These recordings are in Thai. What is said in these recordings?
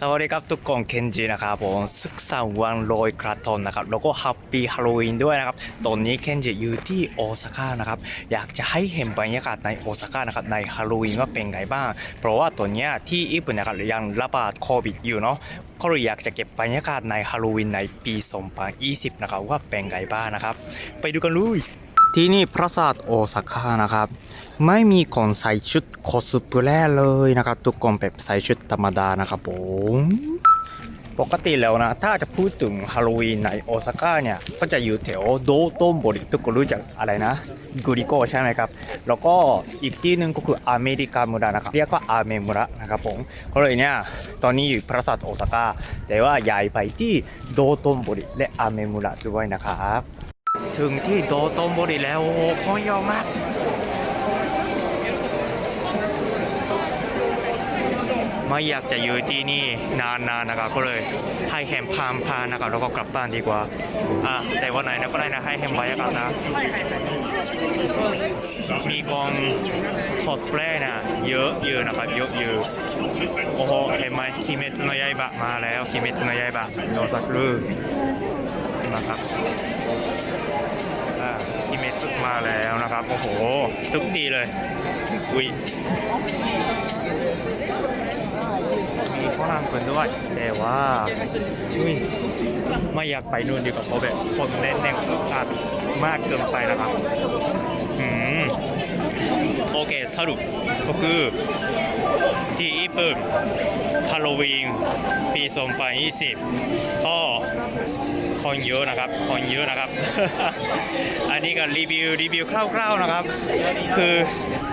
สวัสดีครับทุกคนเคนจินะครับผมสุขสันต์วันลอยกระทงนะครับแล้วก็แฮปปี้ฮาโลวีนด้วยนะครับตอนนี้เคนจิอยู่ที่โอซาก้านะครับอยากจะให้เห็นบรรยากาศในโอซาก้านะครับในฮาโลวีนว่าเป็นไงบ้าง เพราะว่าตอนนี้ที่ญี่ปุ่นนะครับยังระบาดโควิดอยู่เนาะก็เลยอยากจะเก็บบรรยากาศในฮาโลวีนในปี 2020 นะครับว่าเป็นไงบ้างนะครับ ไปดูกันเลย ที่นี่ปราสาทโอซาก้านะครับ ไม่มีคนใส่ชุดคอสเพลย์เลยนะครับ ทุกคนแบบใส่ชุดธรรมดานะครับผมปกติแล้วนะ ถ้าจะพูดถึงฮาโลวีนในโอซาก้าเนี่ย ก็จะอยู่แถวโดโตมบริทุกคนรู้จักอะไรนะกุริโกใช่ไหมครับ แล้วก็อีกที่หนึ่งก็คืออเมริกามุระนะครับ เรียกว่าอาเมมุระนะครับผมก็เลยเนี่ย ตอนนี้อยู่ปราสาทโอซาก้าแต่ว่าย้ายไปที่โดโตมบริและอาเมมุระด้วยนะครับ ถึงที่โดโตมบริแล้ว โอ้โหคนเยอะมาก ไม่อยากจะอยู่ที่นี่นานๆนะครับ ก็เลยให้แฮมพามพานะครับ แล้วก็กลับบ้านดีกว่า อะ แต่วันไหนนะก็ได้นะ ให้แฮมบรรยากาศนะ มีกองคอสเพลย์นะเยอะเยอะนะครับ เยอะเยอะโอ้โหเห็นไหมคิเมตโนยายบะมาแล้วคิเมตโนยายบะโนสักรู มาแล้วนะครับ โอ้โห ทุกทีเลยอุ้ยมีข้างคนด้วย แต่ว่าอุ้ยไม่อยากไปนู่นดีกว่าเพราะแบบคนแน่นๆอัดมากเกินไปนะครับ อืม โอเค สรุปก็คือ ปุ่นฮาโลวีนปี2020 ก็คนเยอะนะครับคนเยอะนะครับ อันนี้ก็รีวิวรีวิวคร่าวๆนะครับ คือ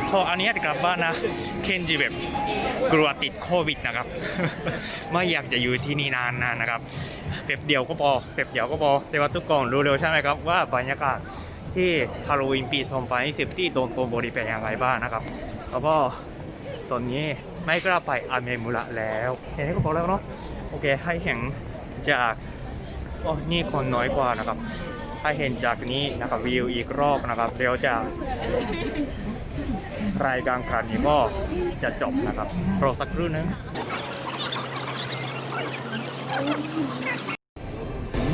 พออันนี้จะกลับบ้านนะ เคนจิแบบกลัวติดโควิดนะครับ ไม่อยากจะอยู่ที่นี่นานๆนะครับเป๊บเดียวก็พอเป๊บเดียวก็พอ แต่ว่าทุกคนรู้เร็วใช่ไหมครับว่าบรรยากาศที่ฮาโลวีนปี2020ที่โดนโตโบริเป็นอย่างไรบ้างนะครับ แล้วก็ตอนนี้ ไม่กล้าไปอาเมมุระแล้วเห็นที่ขาบอกแล้วเนาะโอเคให้เห็นจากอ๋อนี่คนน้อยกว่านะครับให้เห็นจากนี้นะครับวิวอีกรอบนะครับเดี๋ยวจะรายการครั้งนี้ก็จะจบนะครับรอสักครู่นึง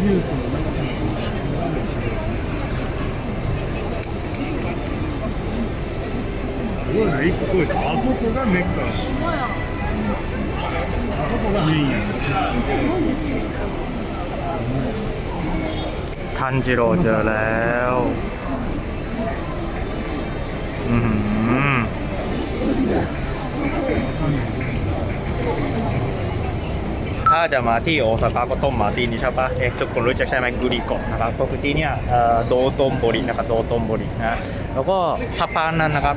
นี่คือ な、一個あそこがメッカ。あそこがメインや。 ทันจิโร่เจอแล้วอือหือถ้าจะมาที่โอซาก้าก็ต้องมาที่นี่ใช่ปะเอ๊ะทุกคนรู้จักใช่ไหมกุริโกะนะครับก็คือที่เนี่ยเอ่อโดโตมโบรินะครับโดโตมโบรินะแล้วก็สะพานนั้นนะครับ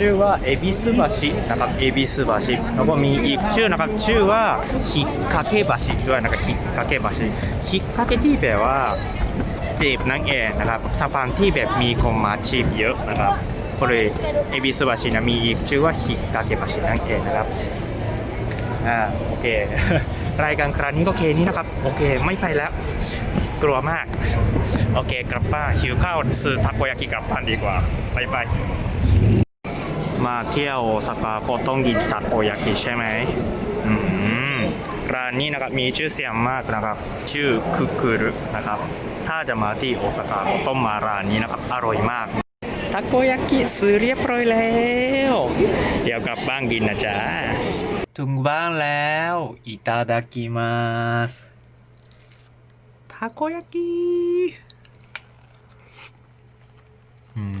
ชื่อว่าเอบิส桥นะครับเอบิส桥แล้วก็มีอีกชื่อนะครับชื่อว่าฮิคาเก桥ด้วยนะครับฮิคาเก桥ฮิคาเกที่แปลว่า จีบนั่นเองนะครับสะพานที่แบบมีคนมาจีบเยอะนะครับก็เลยเอบิสบาชินะมีอีกชื่อว่าฮิกาเกบาชินั่นเองนะครับอ่าโอเค รายการครั้งนี้ก็เคนี้นะครับ โอเคไม่ไปแล้ว กลัวมาก โอเคกลับบ้านหิวข้าวซื้อทาโกยากิกลับบ้านดีกว่าไปไป มาเที่ยวโอซาก้าก็ต้องกินทาโกยากิใช่ไหมอืมร้านนี้นะครับมีชื่อเสียงมากนะครับ ชื่อคุคุรุนะครับ ถ้าจะมาที่โอซาก้าก็ต้องมาร้านนี้นะครับ อร่อยมากทาโกยากิซื้อเรียบร้อยแล้ว เดี๋ยวกลับบ้านกินนะจ๊ะถึงบ้านแล้วอิตาดากิมาสทาโกยากิอืม